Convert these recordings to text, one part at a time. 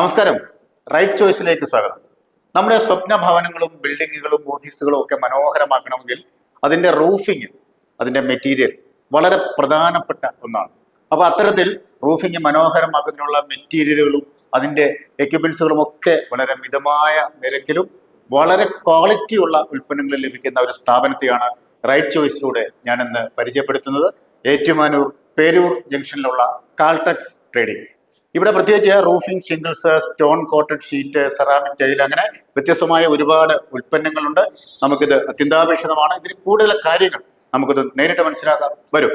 നമസ്കാരം. റൈറ്റ് ചോയ്സിലേക്ക് സ്വാഗതം. നമ്മുടെ സ്വപ്ന ഭവനങ്ങളും ബിൽഡിങ്ങുകളും ഓഫീസുകളും ഒക്കെ മനോഹരമാക്കണമെങ്കിൽ അതിന്റെ റൂഫിങ് അതിന്റെ മെറ്റീരിയൽ വളരെ പ്രധാനപ്പെട്ട ഒന്നാണ്. അപ്പൊ അത്തരത്തിൽ റൂഫിങ് മനോഹരമാക്കുന്നതിനുള്ള മെറ്റീരിയലുകളും അതിന്റെ എക്യുപ്മെന്റ്സുകളും ഒക്കെ വളരെ മിതമായ നിരക്കിലും വളരെ ക്വാളിറ്റിയുള്ള ഉൽപ്പന്നങ്ങൾ ലഭിക്കുന്ന ഒരു സ്ഥാപനത്തെയാണ് റൈറ്റ് ചോയ്സിലൂടെ ഞാനിന്ന് പരിചയപ്പെടുത്തുന്നത്. ഏറ്റുമാനൂർ പേരൂർ ജംഗ്ഷനിലുള്ള കാൾടെക്സ് ട്രേഡിംഗ് ഇവിടെ പ്രത്യേകിച്ച് roofing shingles stone coated sheet ceramic tile അങ്ങനെ വ്യത്യസ്തമായ ഒരുപാട് ഉൽപ്പന്നങ്ങളുണ്ട്. നമുക്കിത് അത്യന്താപേക്ഷിതമാണ്. ഇതിൽ കൂടുതൽ കാര്യങ്ങൾ നമുക്കിത് നേരിട്ട് മനസ്സിലാക്കാം വരും.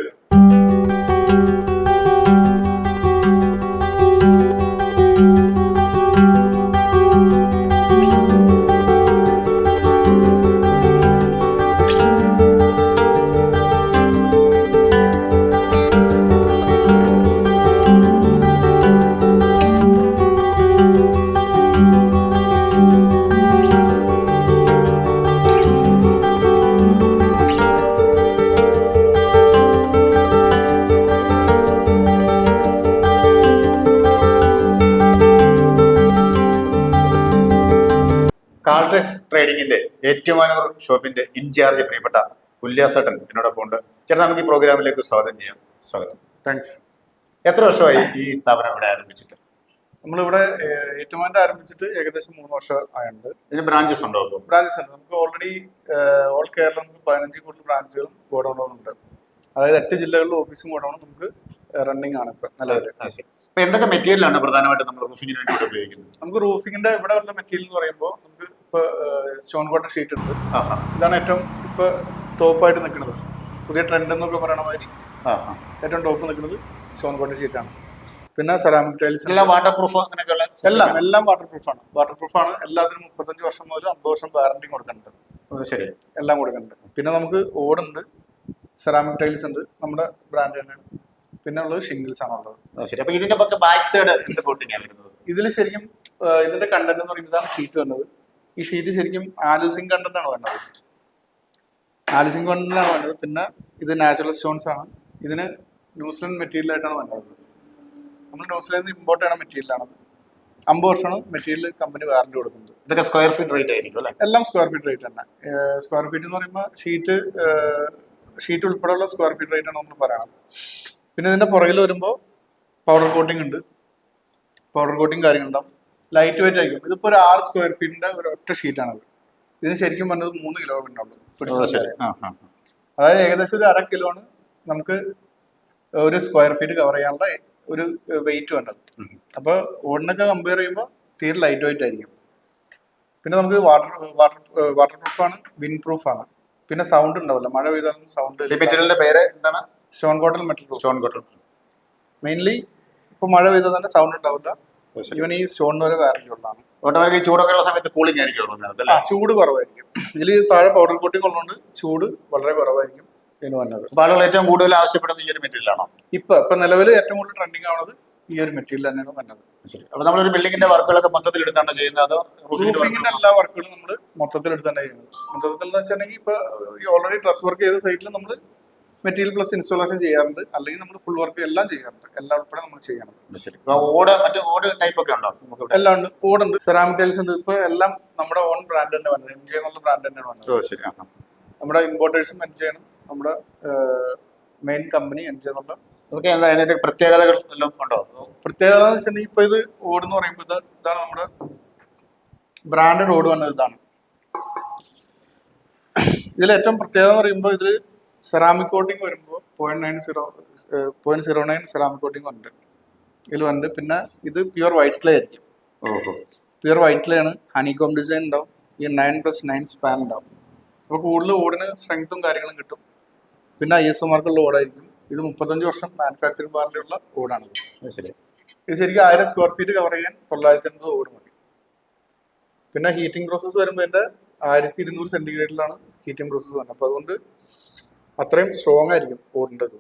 കാൾട്രെക്സ് ട്രേഡിങ്ങിന്റെ ഏറ്റുമാനൂർ ഷോപ്പിന്റെ ഇൻചാർജ് പ്രിയപ്പെട്ട ഉല്ലാസേട്ടൻ എന്നോടൊപ്പം ഉണ്ട്. ചേട്ടൻ നമുക്ക് ഈ പ്രോഗ്രാമിലേക്ക് സ്വാഗതം ചെയ്യാം. സ്വാഗതം. താങ്ക്സ് എത്ര വർഷമായി ഈ സ്ഥാപനം ഇവിടെ ആരംഭിച്ചിട്ട്? നമ്മളിവിടെ ഏറ്റുമാന്റെ ആരംഭിച്ചിട്ട് ഏകദേശം മൂന്ന് വർഷം ആയുണ്ട് ഇതിന് ബ്രാഞ്ചസ് ഉണ്ടോ ബ്രാഞ്ചസ് ഉണ്ട്. നമുക്ക് ഓൾറെഡി ഓൾ കേരള നമുക്ക് പതിനഞ്ച് കൂടുതൽ ബ്രാഞ്ചുകളും ഗോഡൗണുകളും ഉണ്ട്. അതായത് എട്ട് ജില്ലകളിലും ഓഫീസും ഗോഡൗണും നമുക്ക് റണ്ണിങ് ആണ് ഇപ്പൊ നല്ലത് എന്തൊക്കെ മെറ്റീരിയലാണ് പ്രധാനമായിട്ട് നമ്മൾ റൂഫിങ്ങിന് വേണ്ടി ഉപയോഗിക്കുന്നത്? നമുക്ക് റൂഫിങ്ങിന്റെ ഇവിടെ ഉള്ള മെറ്റീരിയൽ എന്ന് പറയുമ്പോൾ ഇപ്പൊ സ്റ്റോൺ കോട്ടൺ ഷീറ്റ് ഉണ്ട്. ഇതാണ് ഏറ്റവും ഇപ്പൊ ടോപ്പായിട്ട് നിൽക്കുന്നത്. പുതിയ ട്രെൻഡ് എന്നൊക്കെ പറയണ മാതിരി ഏറ്റവും ടോപ്പ് നിൽക്കുന്നത് സ്റ്റോൺ കോട്ടൺ ഷീറ്റാണ് പിന്നെ സെറാമിക് ടൈൽസ് എല്ലാം വാട്ടർ പ്രൂഫ് അങ്ങനെയൊക്കെയുള്ള എല്ലാം എല്ലാം വാട്ടർ പ്രൂഫാണ് വാട്ടർ പ്രൂഫാണ് എല്ലാത്തിനും മുപ്പത്തഞ്ച് വർഷം മുതൽ അമ്പത് വർഷം വാറണ്ടി കൊടുക്കുന്നുണ്ട്. ശരി. എല്ലാം കൊടുക്കുന്നുണ്ട്. പിന്നെ നമുക്ക് ഓടുണ്ട് സെറാമിക് ടൈൽസ് ഉണ്ട്. നമ്മുടെ ബ്രാൻഡ് തന്നെയാണ്. പിന്നെ ഉള്ളത് ഷിംഗിൾസ് ആണ് ഉള്ളത്. ശരി. അപ്പൊ ഇതിന്റെ ബാക്ക് സൈഡ് എന്ത് കോട്ടിങ്ങാണ് വരുന്നത്? ഇതിൽ ശരിക്കും ഇതിന്റെ കണ്ടന്റ് എന്ന് പറയുമ്പോൾ ഇതാണ് ഷീറ്റ് വന്നത്. ഈ ഷീറ്റ് ശരിക്കും ആലുസിങ് കണ്ടന്റാണ് വേണ്ടത്. ആലുസിങ് കണ്ടാണ് ആണ് വേണ്ടത്. പിന്നെ ഇത് നാച്ചുറൽ സ്റ്റോൺസ് ആണ്. ഇതിന് ന്യൂസിലൻഡ് മെറ്റീരിയൽ ആയിട്ടാണ് വേണ്ടത്. നമ്മൾ ന്യൂസിലൻഡ് ഇമ്പോർട്ട് ചെയ്യണ മെറ്റീരിയൽ ആണ്. അമ്പത് വർഷമാണ് മെറ്റീരിയൽ കമ്പനി വാറണ്ടി കൊടുക്കുന്നത്. ഇതൊക്കെ സ്ക്വയർ ഫീറ്റ് റേറ്റ് ആയിരിക്കും അല്ലേ? എല്ലാം സ്ക്വയർ ഫീറ്റ് റേറ്റ് തന്നെ. സ്ക്വയർ ഫീറ്റ് എന്ന് പറയുമ്പോൾ ഷീറ്റ് ഷീറ്റ് ഉൾപ്പെടെയുള്ള സ്ക്വയർ ഫീറ്റ് റേറ്റ് ആണ് നമ്മൾ പറയണം പിന്നെ ഇതിന്റെ പുറകിൽ വരുമ്പോൾ പൗഡർ കോട്ടിംഗ് ഉണ്ട്. പൗഡർ കോട്ടിംഗ് കാര്യങ്ങളുണ്ടാവും. ലൈറ്റ് വെയിറ്റ് ആയിരിക്കും. ഇതിപ്പോ ഒരു ആറ് സ്ക്വയർ ഫീറ്റിന്റെ ഒരു ഒറ്റ ഷീറ്റാണ് ഇതിന് ശരിക്കും പറഞ്ഞത് മൂന്ന് കിലോ ആ. അതായത് ഏകദേശം ഒരു അര കിലോ ആണ് നമുക്ക് ഒരു സ്ക്വയർ ഫീറ്റ് കവർ ചെയ്യാനുള്ള ഒരു വെയിറ്റ് വേണ്ടത്. അപ്പൊ അപ്പോൾ ഓടിനൊക്കെ കമ്പയർ ചെയ്യുമ്പോൾ തീരെ ലൈറ്റ് വെയിറ്റ് ആയിരിക്കും. പിന്നെ നമുക്ക് വാട്ടർ വാട്ടർ വാട്ടർ പ്രൂഫ് ആണ് വിൻ പ്രൂഫ് ആണ്. പിന്നെ സൗണ്ട് ഉണ്ടാവില്ല. മഴ പെയ്താലും സൗണ്ട് മെറ്റീരിയലിന്റെ പേര് എന്താണ്? Stone cotton metal stone cotton mainly ഇപ്പോൾ മഴ പെയ്താൽ തന്നെ സൗണ്ട് ഉണ്ടാവില്ല. ഈവൻ ഈ സ്റ്റോണിന് വരെ വാറന്റി ഉള്ളതാണ്. ഓട്ടോമാറ്റിക്കലി ചൂടൊക്കെ ഉള്ള സമയത്ത് കൂളിംഗ് ആയിരിക്കും ആ ചൂട് കുറവായിരിക്കും. ഇതിൽ താഴെ പൗഡർ കോട്ടിംഗ് ഉള്ളതുകൊണ്ട് ചൂട് വളരെ കുറവായിരിക്കും ഇതിന് വന്നത് അപ്പൊ ആളുകൾ ഏറ്റവും കൂടുതൽ ആവശ്യപ്പെടുന്ന ഈ ഒരു മെറ്റീരിയൽ ആണോ ഇപ്പൊ ഇപ്പൊ നിലവിൽ ഏറ്റവും കൂടുതൽ ട്രെൻഡിങ് ആവുന്നത് ഈ ഒരു മെറ്റീരിയൽ തന്നെയാണ് വന്നത്. ശരി. അപ്പൊ നമ്മളൊരു ബിൽഡിങ്ങിന്റെ വർക്കുകളൊക്കെ മൊത്തത്തിൽ എടുത്താണ് ചെയ്യുന്നത്? അതോ റൂഫിന്റെ റൂഫിങ്ങിന്റെ എല്ലാ വർക്കുകളും നമ്മൾ മൊത്തത്തിൽ എടുത്താണ് തന്നെ ചെയ്യുന്നത്. മൊത്തത്തിൽ എന്ന് വെച്ചിട്ടുണ്ടെങ്കിൽ ഇപ്പൊ ഓൾറെഡി ഡ്രസ് വർക്ക് ചെയ്ത സൈറ്റിൽ നമ്മൾ മെറ്റീരിയൽ പ്ലസ് ഇൻസ്റ്റോളേഷൻ ചെയ്യാറുണ്ട്. അല്ലെങ്കിൽ നമ്മൾ ഫുൾ വർക്ക് എല്ലാം ചെയ്യാറുണ്ട്. എല്ലാം ഉൾപ്പെടെ നമ്മൾ ചെയ്യണം. ഓട് മറ്റു ഓട് ടൈപ്പ് ഒക്കെ ഉണ്ടോ? നമുക്ക് എല്ലാം ഉണ്ട്. ഓടുണ്ട്. സെറാമിക് ടൈൽസ് ഉണ്ട്. ഇപ്പൊ എല്ലാം നമ്മുടെ ഓൺ ബ്രാൻഡ് തന്നെ വന്നത്. എം ജെ എന്നുള്ള ബ്രാൻഡ് തന്നെയാണ് വന്നത്. ശരി. നമ്മുടെ ഇമ്പോർട്ടേഴ്സും എം ജെ ആണ് നമ്മുടെ മെയിൻ കമ്പനി എം ജെ എന്നുള്ള അതൊക്കെ എന്താ അതിന്റെ പ്രത്യേകതകൾ എല്ലാം ഉണ്ടോ? പ്രത്യേകത എന്ന് വെച്ചിട്ടുണ്ടെങ്കിൽ ഇപ്പൊ ഇത് ഓട് എന്ന് പറയുമ്പോൾ ഇതാണ് നമ്മുടെ ബ്രാൻഡഡ് ഓട് വന്നത് ഇതാണ്. ഇതിൽ ഏറ്റവും പ്രത്യേകത എന്ന് പറയുമ്പോൾ ഇതിൽ സെറാമിക് കോട്ടിംഗ് വരുമ്പോൾ point nine zero point zero nine ceramic coating ഉണ്ട്. ഇതിൽ വന്നിട്ട് പിന്നെ ഇത് പ്യുവർ വൈറ്റ് ക്ലേ ആയിരിക്കും. പ്യുവർ വൈറ്റ് ക്ലേ ആണ്. ഹണികോം ഡിസൈൻ ഉണ്ടാവും. ഈ നയൻ പ്ലസ് നയൻ സ്പാൻ ഉണ്ടാവും. അപ്പോൾ കൂടുതൽ ഓടിന് സ്ട്രെങ്ത്തും കാര്യങ്ങളും കിട്ടും. പിന്നെ ഐ എസ് ഒ മാർക്കുള്ള ഓടായിരിക്കും. ഇത് മുപ്പത്തഞ്ച് വർഷം മാനുഫാക്ചറിംഗ് വാറണ്ടി ഉള്ള ഓടാണ്. ശരി. ഇത് ശരിക്കും ആയിരം സ്ക്വയർ ഫീറ്റ് കവർ ചെയ്യാൻ തൊള്ളായിരത്തി അൻപത് ഓട് മതി. പിന്നെ ഹീറ്റിംഗ് പ്രോസസ്സ് വരുമ്പോൾ എന്റെ ആയിരത്തി ഇരുന്നൂറ് സെന്റിഗ്രേഡിലാണ് ഹീറ്റിംഗ് പ്രോസസ്സ് വരുന്നത് അപ്പോൾ അതുകൊണ്ട് അത്രയും സ്ട്രോങ് ആയിരിക്കും റോഡിന്റെ ഇത്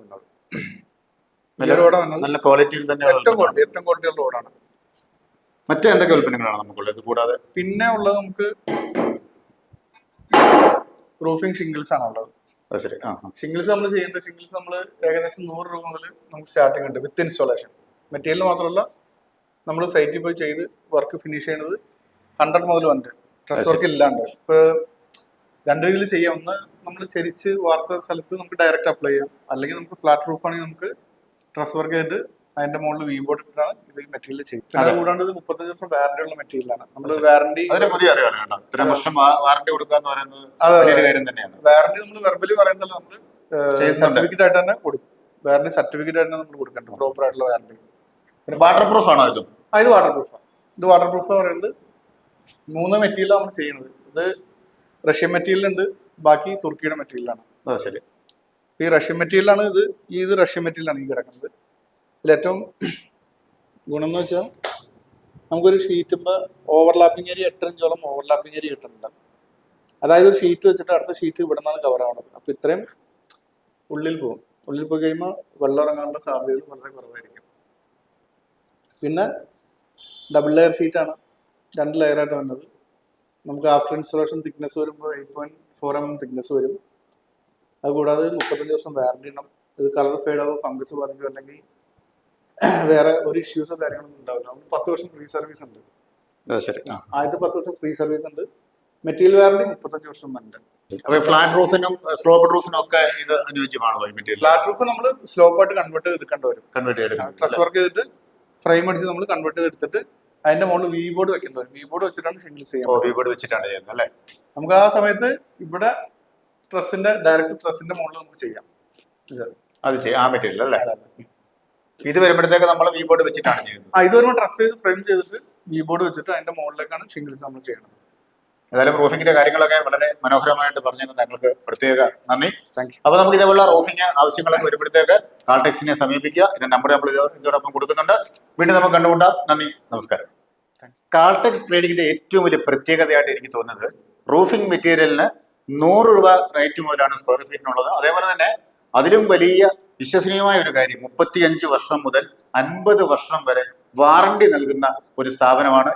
നല്ല വന്നത് നല്ല ക്വാളിറ്റിയിൽ തന്നെ ഏറ്റവും ക്വാളിറ്റി ഏറ്റവും ക്വാളിറ്റിയുള്ള റോഡാണ് മറ്റേ എന്തൊക്കെ ഉൽപ്പന്നങ്ങളാണ് നമുക്കുള്ളത്? കൂടാതെ പിന്നെ ഉള്ളത് നമുക്ക് പ്രൂഫിംഗ് ഷിംഗിൾസ് ആണ് ഉള്ളത്. ശരി. ആ ആ. ഷിംഗിൾസ് നമ്മൾ ചെയ്യുന്നത് ഷിംഗിൾസ് നമ്മൾ ഏകദേശം നൂറ് രൂപ മുതൽ നമുക്ക് സ്റ്റാർട്ടിംഗ് ഉണ്ട് വിത്ത് ഇൻസ്റ്റാളേഷൻ മെറ്റീരിയൽ മാത്രമല്ല നമ്മൾ സൈറ്റിൽ പോയി ചെയ്ത് വർക്ക് ഫിനിഷ് ചെയ്യുന്നത് ഹൺഡ്രഡ് മുതൽ വന്നിട്ട്. ഡ്രസ് വർക്ക് ഇല്ലാണ്ട്. ഇപ്പൊ രണ്ട് രീതിയിൽ ചെയ്യാം ഒന്ന് നമ്മൾ ചരിച്ച് വാർത്ത സ്ഥലത്ത് നമുക്ക് ഡയറക്റ്റ് അപ്ലൈ ചെയ്യാം. അല്ലെങ്കിൽ നമുക്ക് ഫ്ലാറ്റ് റൂഫ് ആണെങ്കിൽ നമുക്ക് ട്രസ് വർക്ക് ചെയ്തിട്ട് അതിന്റെ മുകളിൽ വീ ബോർഡ് ഇട്ടാണ് ഇത് മെറ്റീരിയൽ പിന്നെ അതെ. കൂടാണ്ട് ഇത് മുപ്പത്തഞ്ച് വർഷം വാറണ്ടി ഉള്ള മെറ്റീരിയലാണ് നമ്മൾ വാറന്റി അതിന് പുതിയ കേട്ടോ. ഇത്രയും വർഷം വാറണ്ടി കൊടുക്കുക എന്ന് പറയുന്നത് കാര്യം തന്നെയാണ്. വാറണ്ടി നമ്മൾ വെർബലി പറയുന്നതല്ല നമ്മൾ സർട്ടിഫിക്കറ്റ് ആയിട്ട് തന്നെ കൊടുക്കും. വാറന്റി സർട്ടിഫിക്കറ്റ് ആയിട്ട് നമ്മൾ കൊടുക്കേണ്ടത് പ്രോപ്പർ ആയിട്ടുള്ള വാറന്റി പിന്നെ വാട്ടർ പ്രൂഫ് ആണോ ഇത്? ഇത് വാട്ടർ ആണ്. ഇത് വാട്ടർ പ്രൂഫ് പറയുന്നത് മൂന്ന് മെറ്റീരിയലാണ് നമ്മൾ ചെയ്യുന്നത്. ഇത് റഷ്യൻ മെറ്റീരിയൽ ഉണ്ട് ബാക്കി തുർക്കിയുടെ മെറ്റീരിയലാണ് അത് ശരി. ഈ റഷ്യൻ മെറ്റീരിയലാണ് ഇത്. ഈ ഇത് റഷ്യൻ മെറ്റീരിയലാണ് ഈ കിടക്കുന്നത്. ഇതിലേറ്റവും ഗുണം എന്ന് വെച്ചാൽ നമുക്കൊരു ഷീറ്റുമ്പോൾ ഓവർലാപ്പിംഗ് ഏരിയ എട്ട് ഇഞ്ചോളം ഓവർലാപ്പിംഗ് ഏരിയ കിട്ടുന്നുണ്ട് അതായത് ഒരു ഷീറ്റ് വെച്ചിട്ട് അടുത്ത ഷീറ്റ് ഇവിടെ നിന്നാണ് കവർ ആവുന്നത്. അപ്പോൾ ഇത്രയും ഉള്ളിൽ പോകും. ഉള്ളിൽ പോയി കഴിയുമ്പോൾ വെള്ളം ഇറങ്ങാനുള്ള സാധ്യതകൾ വളരെ കുറവായിരിക്കും. പിന്നെ ഡബിൾ ലെയർ ഷീറ്റാണ് രണ്ട് ലെയറായിട്ട് വന്നത്. നമുക്ക് ആഫ്റ്റർ ഇൻസ്റ്റലേഷൻ തിക്നെസ് വരുമ്പോൾ eight point four M M thickness വരും. അതുകൂടാതെ മുപ്പത്തഞ്ച് ദിവസം വാറണ്ടി ഉണ്ടാവും ഇത് കളർ ഫെയ്ഡ് ഫംഗസ് ബാധിക്കോ അല്ലെങ്കിൽ വേറെ ഒരു ഇഷ്യൂസോ കാര്യങ്ങളൊന്നും ഉണ്ടാവില്ല. നമുക്ക് പത്ത് വർഷം ഫ്രീ സർവീസ് ഉണ്ട്. ശരി. ആദ്യത്തെ പത്ത് വർഷം ഫ്രീ സർവീസ് ഉണ്ട്. മെറ്റീരിയൽ വാറണ്ടി മുപ്പത്തഞ്ച് വർഷം ഉണ്ട്. അപ്പൊ ഫ്ലാറ്റ് റൂഫിനും സ്ലോപ്പ് റൂഫിനും ഒക്കെ ഇത് അനുയോജ്യമാണല്ലോ മെറ്റീരിയൽ ഫ്ലാറ്റ് റൂഫ് നമ്മൾ സ്ലോപ്പ് ആയിട്ട് കൺവേർട്ട് എടുക്കേണ്ടി വരും. കൺവേർട്ട് ചെയ്ത് ട്രസ് വർക്ക് ചെയ്തിട്ട് ഫ്രെയിം അടിച്ച് നമ്മൾ കൺവേർട്ട് ചെയ്തെടുത്തിട്ട് അതിന്റെ മുകളിൽ വി ബോർഡ് വെക്കുന്നത്. വി ബോർഡ് വെച്ചിട്ടാണ് ഷിംഗിൾസ് ഓ വി ബോർഡ് വെച്ചിട്ടാണ് ചെയ്യുന്നത് അല്ലേ? നമുക്ക് ആ സമയത്ത് ഇവിടെ ട്രസ്സിന്റെ ഡയറക്റ്റ് ട്രസ്സിന്റെ മുകളിൽ നമുക്ക് ചെയ്യാം. അത് ചെയ്യാൻ പറ്റില്ല മെറ്റീരിയൽ അല്ലേ? ഇത് വരുമ്പോഴത്തേക്ക് നമ്മൾ വി ബോർഡ് വെച്ചിട്ടാണ് ചെയ്യുന്നത്. ആ ഇത് വരുമ്പോൾ ട്രസ് ചെയ്ത് ഫ്രെയിം ചെയ്തിട്ട് വി ബോർഡ് വെച്ചിട്ട് അതിന്റെ മുകളിലേക്കാണ് ഷിംഗിൾസ് നമ്മൾ ചെയ്യുന്നത് ഏതായാലും റൂഫിങ്ങിന്റെ കാര്യങ്ങളൊക്കെ വളരെ മനോഹരമായിട്ട് പറഞ്ഞു താങ്കൾക്ക് പ്രത്യേക നന്ദി. താങ്ക് യു അപ്പൊ നമുക്ക് ഇതേപോലെ റൂഫിങ് ആവശ്യങ്ങളൊക്കെ വരുമ്പോഴത്തേക്ക് കാൾടെക്സിനെ സമീപിക്കുക. ഇതിന്റെ നമ്പർ നമ്മൾ ഇതോ- ഇതോടൊപ്പം കൊടുക്കുന്നുണ്ട്. വീണ്ടും നമുക്ക് കണ്ടുകൊണ്ടാം നന്ദി. നമസ്കാരം. കാൾടെക്സ് ട്രേഡിങ്ങിന്റെ ഏറ്റവും വലിയ പ്രത്യേകതയായിട്ട് എനിക്ക് തോന്നുന്നത് റൂഫിംഗ് മെറ്റീരിയലിന് നൂറ് രൂപ റേറ്റ് മുതലാണ് സ്ക്വയർ ഫീറ്റിനുള്ളത് അതേപോലെ തന്നെ അതിലും വലിയ വിശ്വസനീയമായ ഒരു കാര്യം മുപ്പത്തിയഞ്ച് വർഷം മുതൽ അൻപത് വർഷം വരെ വാറണ്ടി നൽകുന്ന ഒരു സ്ഥാപനമാണ്.